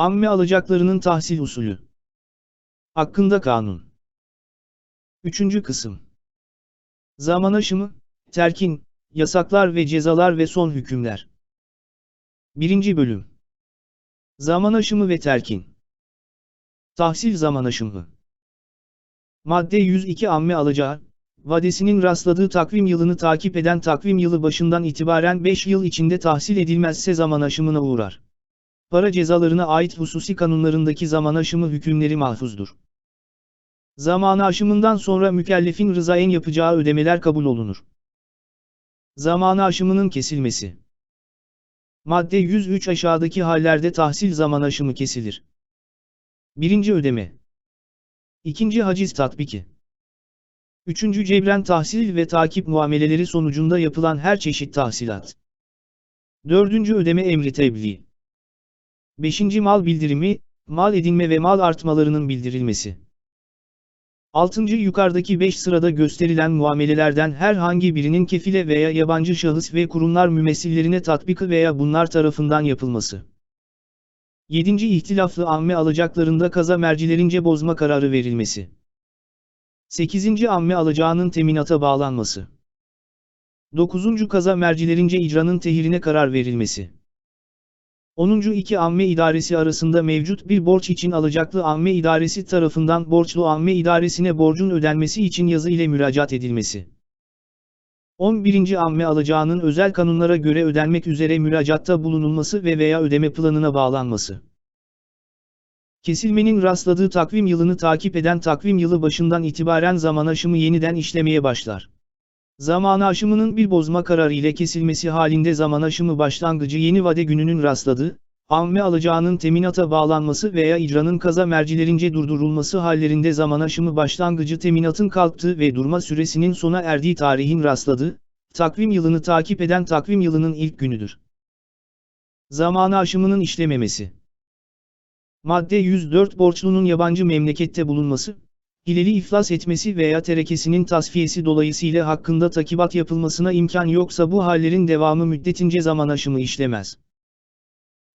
Amme alacaklarının tahsil usulü. Hakkında kanun. Üçüncü kısım. Zaman aşımı, terkin, yasaklar ve cezalar ve son hükümler. Birinci bölüm. Zaman aşımı ve terkin. Tahsil zaman aşımı. Madde 102 amme alacağı, vadesinin rastladığı takvim yılını takip eden takvim yılı başından itibaren 5 yıl içinde tahsil edilmezse zaman aşımına uğrar. Para cezalarına ait hususi kanunlarındaki zaman aşımı hükümleri mahfuzdur. Zamanı aşımından sonra mükellefin rızayen yapacağı ödemeler kabul olunur. Zamanı aşımının kesilmesi. Madde 103 aşağıdaki hallerde tahsil zaman aşımı kesilir. Birinci ödeme. İkinci haciz tatbiki. Üçüncü cebren tahsil ve takip muameleleri sonucunda yapılan her çeşit tahsilat. Dördüncü ödeme emri tebliğ. Beşinci mal bildirimi, mal edinme ve mal artmalarının bildirilmesi. Altıncı yukarıdaki 5 sırada gösterilen muamelelerden herhangi birinin kefile veya yabancı şahıs ve kurumlar mümessillerine tatbikı veya bunlar tarafından yapılması. 7. İhtilaflı amme alacaklarında kaza mercilerince bozma kararı verilmesi. 8. amme alacağının teminata bağlanması. 9. kaza mercilerince icranın tehirine karar verilmesi. 10. iki amme idaresi arasında mevcut bir borç için alacaklı amme idaresi tarafından borçlu amme idaresine borcun ödenmesi için yazı ile müracaat edilmesi. 11. amme alacağının özel kanunlara göre ödenmek üzere müracaatta bulunulması ve veya ödeme planına bağlanması. Kesilmenin rastladığı takvim yılını takip eden takvim yılı başından itibaren zaman aşımı yeniden işlemeye başlar. Zaman aşımının bir bozma kararı ile kesilmesi halinde zaman aşımı başlangıcı yeni vade gününün rastladığı, amme alacağının teminata bağlanması veya icranın kaza mercilerince durdurulması hallerinde zaman aşımı başlangıcı teminatın kalktığı ve durma süresinin sona erdiği tarihin rastladığı, takvim yılını takip eden takvim yılının ilk günüdür. Zamanı aşımının işlememesi Madde 104 Borçlunun yabancı memlekette bulunması, hileli iflas etmesi veya terekesinin tasfiyesi dolayısıyla hakkında takibat yapılmasına imkan yoksa bu hallerin devamı müddetince zaman aşımı işlemez.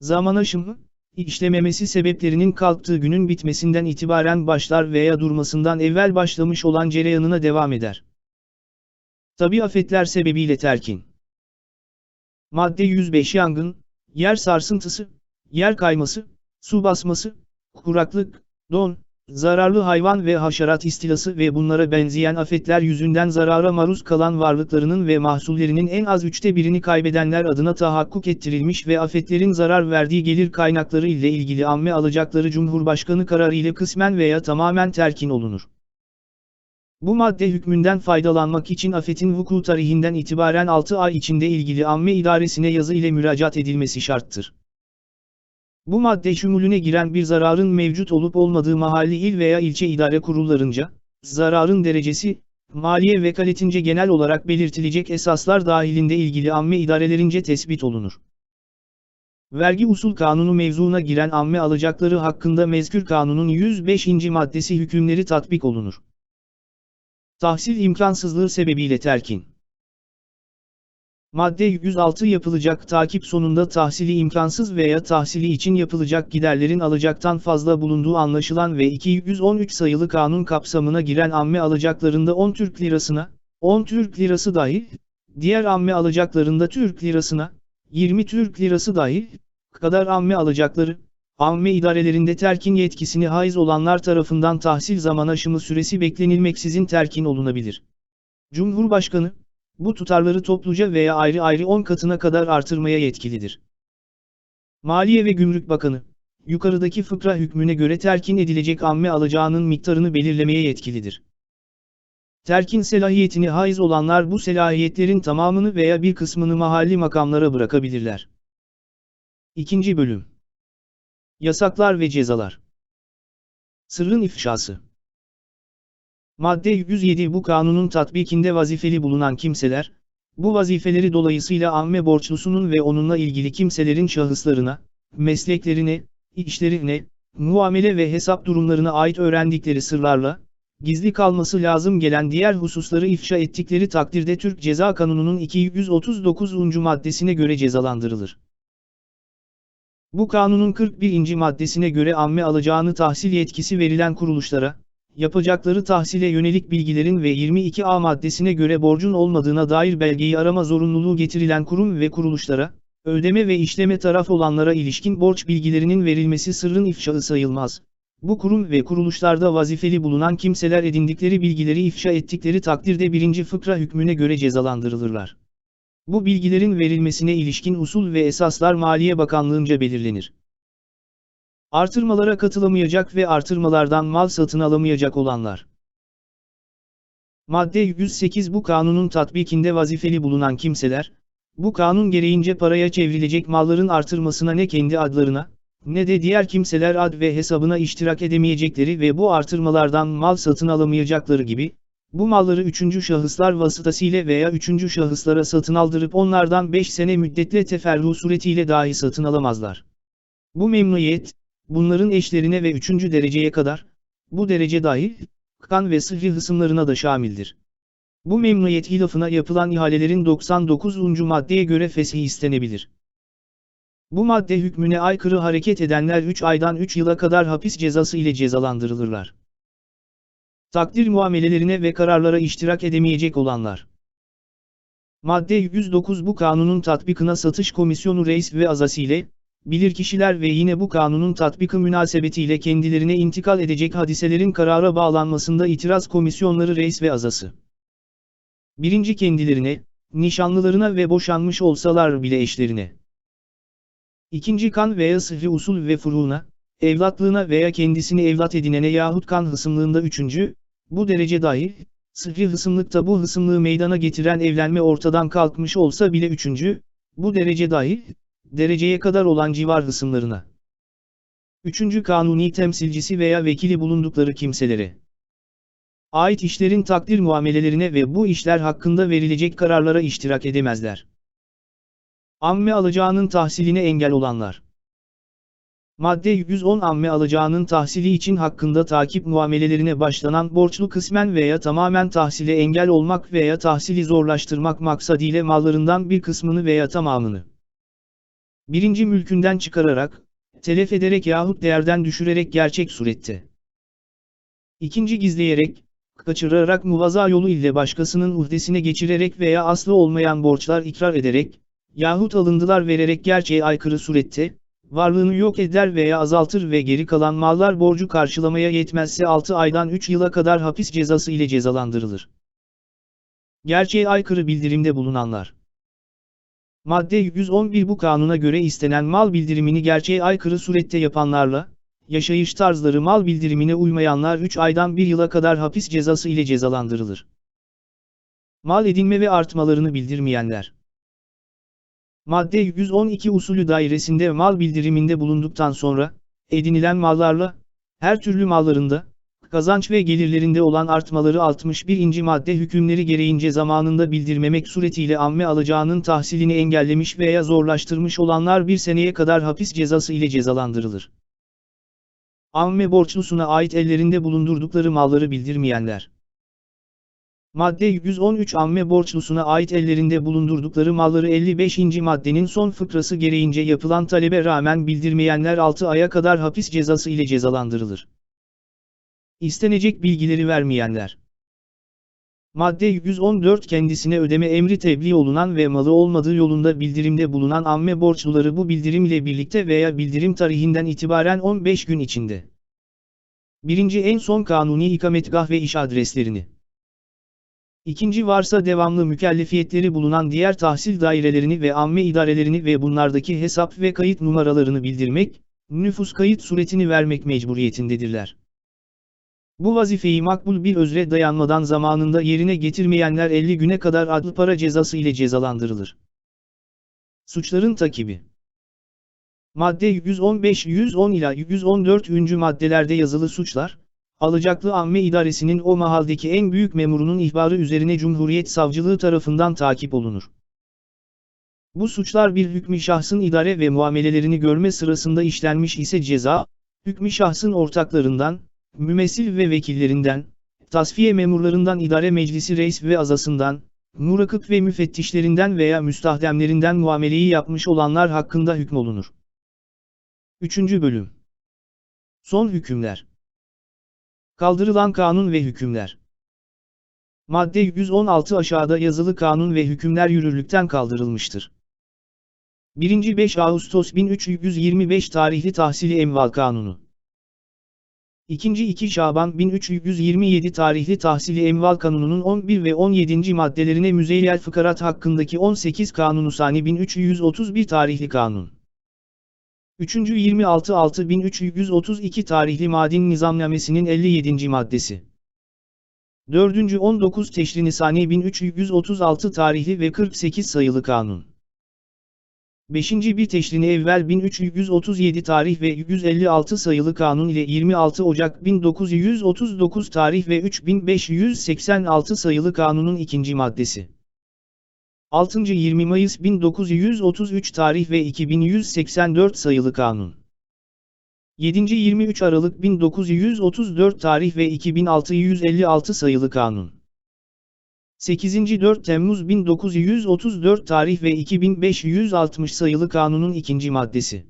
Zaman aşımı, işlememesi sebeplerinin kalktığı günün bitmesinden itibaren başlar veya durmasından evvel başlamış olan cereyanına devam eder. Tabi afetler sebebiyle terkin. Madde 105 Yangın, yer sarsıntısı, yer kayması, su basması, kuraklık, don, zararlı hayvan ve haşerat istilası ve bunlara benzeyen afetler yüzünden zarara maruz kalan varlıklarının ve mahsullerinin en az üçte birini kaybedenler adına tahakkuk ettirilmiş ve afetlerin zarar verdiği gelir kaynakları ile ilgili amme alacakları Cumhurbaşkanı kararı ile kısmen veya tamamen terkin olunur. Bu madde hükmünden faydalanmak için afetin vuku tarihinden itibaren 6 ay içinde ilgili amme idaresine yazı ile müracaat edilmesi şarttır. Bu madde şumulüne giren bir zararın mevcut olup olmadığı mahalli il veya ilçe idare kurullarınca, zararın derecesi, maliye vekaletince genel olarak belirtilecek esaslar dahilinde ilgili amme idarelerince tespit olunur. Vergi usul kanunu mevzuuna giren amme alacakları hakkında mezkür kanunun 105. maddesi hükümleri tatbik olunur. Tahsil imkansızlığı sebebiyle terkin. Madde 106 yapılacak takip sonunda tahsili imkansız veya tahsili için yapılacak giderlerin alacaktan fazla bulunduğu anlaşılan ve 213 sayılı kanun kapsamına giren amme alacaklarında 10 Türk lirasına, 10 Türk lirası dahil, diğer amme alacaklarında Türk lirasına, 20 Türk lirası dahil, kadar amme alacakları, amme idarelerinde terkin yetkisini haiz olanlar tarafından tahsil zaman aşımı süresi beklenilmeksizin terkin olunabilir. Cumhurbaşkanı, bu tutarları topluca veya ayrı ayrı 10 katına kadar artırmaya yetkilidir. Maliye ve Gümrük Bakanı, yukarıdaki fıkra hükmüne göre terkin edilecek amme alacağının miktarını belirlemeye yetkilidir. Terkin selahiyetini haiz olanlar bu selahiyetlerin tamamını veya bir kısmını mahalli makamlara bırakabilirler. İkinci Bölüm Yasaklar ve Cezalar Sırrın ifşası Madde 107 Bu kanunun tatbikinde vazifeli bulunan kimseler, bu vazifeleri dolayısıyla amme borçlusunun ve onunla ilgili kimselerin şahıslarına, mesleklerine, işlerine, muamele ve hesap durumlarına ait öğrendikleri sırlarla, gizli kalması lazım gelen diğer hususları ifşa ettikleri takdirde Türk Ceza Kanunu'nun 239. maddesine göre cezalandırılır. Bu kanunun 41. maddesine göre amme alacağını tahsil yetkisi verilen kuruluşlara, yapacakları tahsile yönelik bilgilerin ve 22A maddesine göre borcun olmadığına dair belgeyi arama zorunluluğu getirilen kurum ve kuruluşlara, ödeme ve işleme taraf olanlara ilişkin borç bilgilerinin verilmesi sırrın ifşaı sayılmaz. Bu kurum ve kuruluşlarda vazifeli bulunan kimseler edindikleri bilgileri ifşa ettikleri takdirde birinci fıkra hükmüne göre cezalandırılırlar. Bu bilgilerin verilmesine ilişkin usul ve esaslar Maliye Bakanlığı'nca belirlenir. Artırmalara katılamayacak ve artırmalardan mal satın alamayacak olanlar. Madde 108 Bu kanunun tatbikinde vazifeli bulunan kimseler, bu kanun gereğince paraya çevrilecek malların artırmasına ne kendi adlarına, ne de diğer kimseler ad ve hesabına iştirak edemeyecekleri ve bu artırmalardan mal satın alamayacakları gibi, bu malları üçüncü şahıslar vasıtasıyla veya üçüncü şahıslara satın aldırıp onlardan 5 sene müddetle teferru suretiyle dahi satın alamazlar. Bu memnuniyet, bunların eşlerine ve üçüncü dereceye kadar, bu derece dahil, kan ve sıhhi hısımlarına da şamildir. Bu memnuniyet hilafına yapılan ihalelerin 99. maddeye göre feshi istenebilir. Bu madde hükmüne aykırı hareket edenler 3 aydan 3 yıla kadar hapis cezası ile cezalandırılırlar. Takdir muamelelerine ve kararlara iştirak edemeyecek olanlar. Madde 109 Bu kanunun tatbikına satış komisyonu reis ve azasiyle, bilirkişiler ve yine bu kanunun tatbikı münasebetiyle kendilerine intikal edecek hadiselerin karara bağlanmasında itiraz komisyonları reis ve azası. Birinci kendilerine, nişanlılarına ve boşanmış olsalar bile eşlerine. İkinci kan veya sıhhi usul ve furuğuna, evlatlığına veya kendisini evlat edinene yahut kan hısımlığında üçüncü, bu derece dahil, sıhhi hısımlıkta bu hısımlığı meydana getiren evlenme ortadan kalkmış olsa bile üçüncü, bu derece dahil, dereceye kadar olan civar hısımlarına. Üçüncü kanuni temsilcisi veya vekili bulundukları kimselere ait işlerin takdir muamelelerine ve bu işler hakkında verilecek kararlara iştirak edemezler. Amme alacağının tahsiline engel olanlar. Madde 110 amme alacağının tahsili için hakkında takip muamelelerine başlanan borçlu kısmen veya tamamen tahsile engel olmak veya tahsili zorlaştırmak maksadıyla mallarından bir kısmını veya tamamını birinci mülkünden çıkararak, telef ederek yahut değerden düşürerek gerçek surette. İkinci gizleyerek, kaçırarak muvaza yolu ile başkasının uhdesine geçirerek veya aslı olmayan borçlar ikrar ederek, yahut alındılar vererek gerçeğe aykırı surette, varlığını yok eder veya azaltır ve geri kalan mallar borcu karşılamaya yetmezse 6 aydan 3 yıla kadar hapis cezası ile cezalandırılır. Gerçeğe aykırı bildirimde bulunanlar. Madde 111 bu kanuna göre istenen mal bildirimini gerçeğe aykırı surette yapanlarla, yaşayış tarzları mal bildirimine uymayanlar 3 aydan 1 yıla kadar hapis cezası ile cezalandırılır. Mal edinme ve artmalarını bildirmeyenler. Madde 112 usulü dairesinde mal bildiriminde bulunduktan sonra, edinilen mallarla, her türlü mallarında, kazanç ve gelirlerinde olan artmaları 61. madde hükümleri gereğince zamanında bildirmemek suretiyle amme alacağının tahsilini engellemiş veya zorlaştırmış olanlar bir seneye kadar hapis cezası ile cezalandırılır. Amme borçlusuna ait ellerinde bulundurdukları malları bildirmeyenler. Madde 113 amme borçlusuna ait ellerinde bulundurdukları malları 55. maddenin son fıkrası gereğince yapılan talebe rağmen bildirmeyenler 6 aya kadar hapis cezası ile cezalandırılır. İstenecek bilgileri vermeyenler. Madde 114 kendisine ödeme emri tebliğ olunan ve malı olmadığı yolunda bildirimde bulunan amme borçluları bu bildirim ile birlikte veya bildirim tarihinden itibaren 15 gün içinde. Birinci en son kanuni ikametgah ve iş adreslerini. İkinci varsa devamlı mükellefiyetleri bulunan diğer tahsil dairelerini ve amme idarelerini ve bunlardaki hesap ve kayıt numaralarını bildirmek, nüfus kayıt suretini vermek mecburiyetindedirler. Bu vazifeyi makbul bir özre dayanmadan zamanında yerine getirmeyenler 50 güne kadar adlı para cezası ile cezalandırılır. Suçların takibi Madde 115-110 ila 114. maddelerde yazılı suçlar, alacaklı amme idaresinin o mahaldeki en büyük memurunun ihbarı üzerine Cumhuriyet Savcılığı tarafından takip olunur. Bu suçlar bir hükmü şahsın idare ve muamelelerini görme sırasında işlenmiş ise ceza, hükmü şahsın ortaklarından, mümessil ve vekillerinden, tasfiye memurlarından idare meclisi reis ve azasından, murakıp ve müfettişlerinden veya müstahdemlerinden muameleyi yapmış olanlar hakkında hükmolunur. 3. Bölüm Son hükümler Kaldırılan kanun ve hükümler Madde 116 aşağıda yazılı kanun ve hükümler yürürlükten kaldırılmıştır. 1. 5 Ağustos 1325 tarihli tahsili emval kanunu. 2. 2 Şaban 1327 tarihli tahsili emval kanununun 11 ve 17. maddelerine müzeyyel fıkarat hakkındaki 18 kanunu sani 1331 tarihli kanun. 3. 26 6332 tarihli Madin Nizamnamesi'nin 57. maddesi. 4. 19 Teşri Nisani 1336 tarihli ve 48 sayılı kanun. 5. bir Teşrini evvel 1337 tarih ve 156 sayılı kanun ile 26 Ocak 1939 tarih ve 3586 sayılı kanunun ikinci maddesi. 6. 20 Mayıs 1933 tarih ve 2184 sayılı kanun. 7. 23 Aralık 1934 tarih ve 2656 sayılı kanun. 8. 4 Temmuz 1934 tarih ve 2560 sayılı kanunun ikinci maddesi.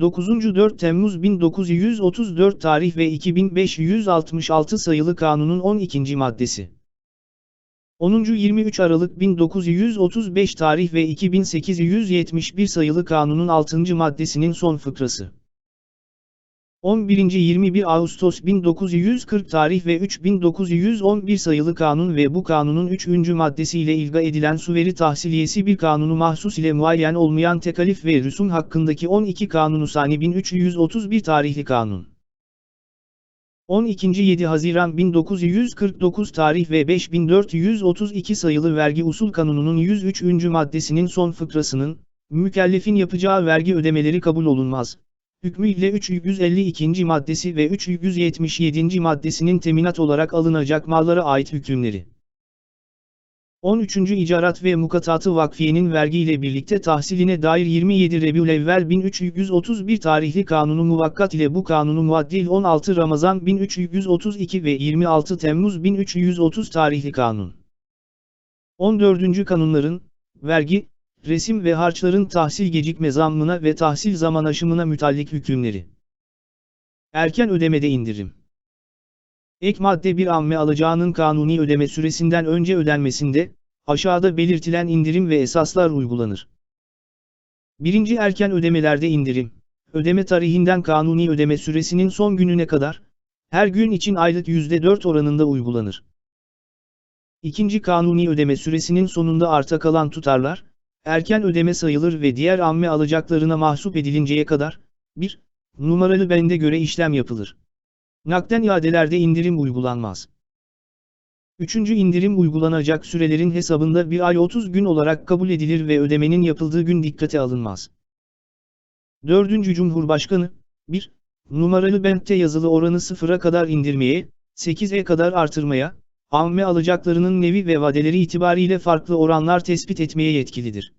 9. 4 Temmuz 1934 tarih ve 2566 sayılı kanunun 12. maddesi. 10. 23 Aralık 1935 tarih ve 2871 sayılı kanunun 6. maddesinin son fıkrası. 11. 21 Ağustos 1940 tarih ve 3911 sayılı kanun ve bu kanunun 3. maddesiyle ilga edilen suveri tahsiliyesi bir kanunu mahsus ile muayyen olmayan tekalif ve rüsum hakkındaki 12 kanunu sani 1331 tarihli kanun. 12. 7 Haziran 1949 tarih ve 5432 sayılı vergi usul kanununun 103. maddesinin son fıkrasının, mükellefin yapacağı vergi ödemeleri kabul olunmaz hükmü ile 352. maddesi ve 377. maddesinin teminat olarak alınacak mallara ait hükümleri. 13. İcarat ve Mukatatı Vakfiye'nin vergiyle birlikte tahsiline dair 27 Rebiülevvel 1331 tarihli kanunu muvakkat ile bu kanunu muaddil 16 Ramazan 1332 ve 26 Temmuz 1330 tarihli kanun. 14. Kanunların, vergi, resim ve harçların tahsil gecikme zammına ve tahsil zaman aşımına mütallik hükümleri. Erken ödemede indirim. Ek madde bir amme alacağının kanuni ödeme süresinden önce ödenmesinde, aşağıda belirtilen indirim ve esaslar uygulanır. Birinci erken ödemelerde indirim, ödeme tarihinden kanuni ödeme süresinin son gününe kadar, her gün için aylık %4 oranında uygulanır. İkinci kanuni ödeme süresinin sonunda arta kalan tutarlar, erken ödeme sayılır ve diğer amme alacaklarına mahsup edilinceye kadar, 1. Numaralı bende göre işlem yapılır. Nakden iadelerde indirim uygulanmaz. Üçüncü indirim uygulanacak sürelerin hesabında bir ay 30 gün olarak kabul edilir ve ödemenin yapıldığı gün dikkate alınmaz. Dördüncü Cumhurbaşkanı, 1. Numaralı bentte yazılı oranı sıfıra kadar indirmeye, 8'e kadar artırmaya, amme alacaklarının nevi ve vadeleri itibariyle farklı oranlar tespit etmeye yetkilidir.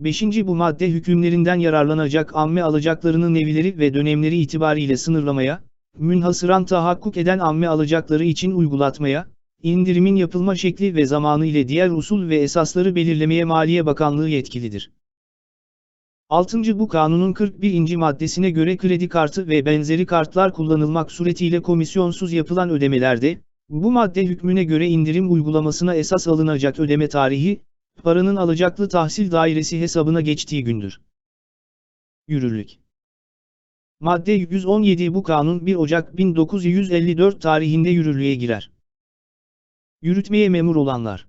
5. Bu madde hükümlerinden yararlanacak amme alacaklarının nevileri ve dönemleri itibariyle sınırlamaya, münhasıran tahakkuk eden amme alacakları için uygulatmaya, indirimin yapılma şekli ve zamanı ile diğer usul ve esasları belirlemeye Maliye Bakanlığı yetkilidir. 6. Bu kanunun 41. maddesine göre kredi kartı ve benzeri kartlar kullanılmak suretiyle komisyonsuz yapılan ödemelerde, bu madde hükmüne göre indirim uygulamasına esas alınacak ödeme tarihi, paranın alacaklı tahsil dairesi hesabına geçtiği gündür. Yürürlük Madde 117 Bu kanun 1 Ocak 1954 tarihinde yürürlüğe girer. Yürütmeye memur olanlar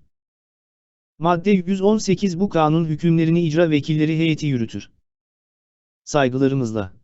Madde 118 Bu kanun hükümlerini icra vekilleri heyeti yürütür. Saygılarımızla.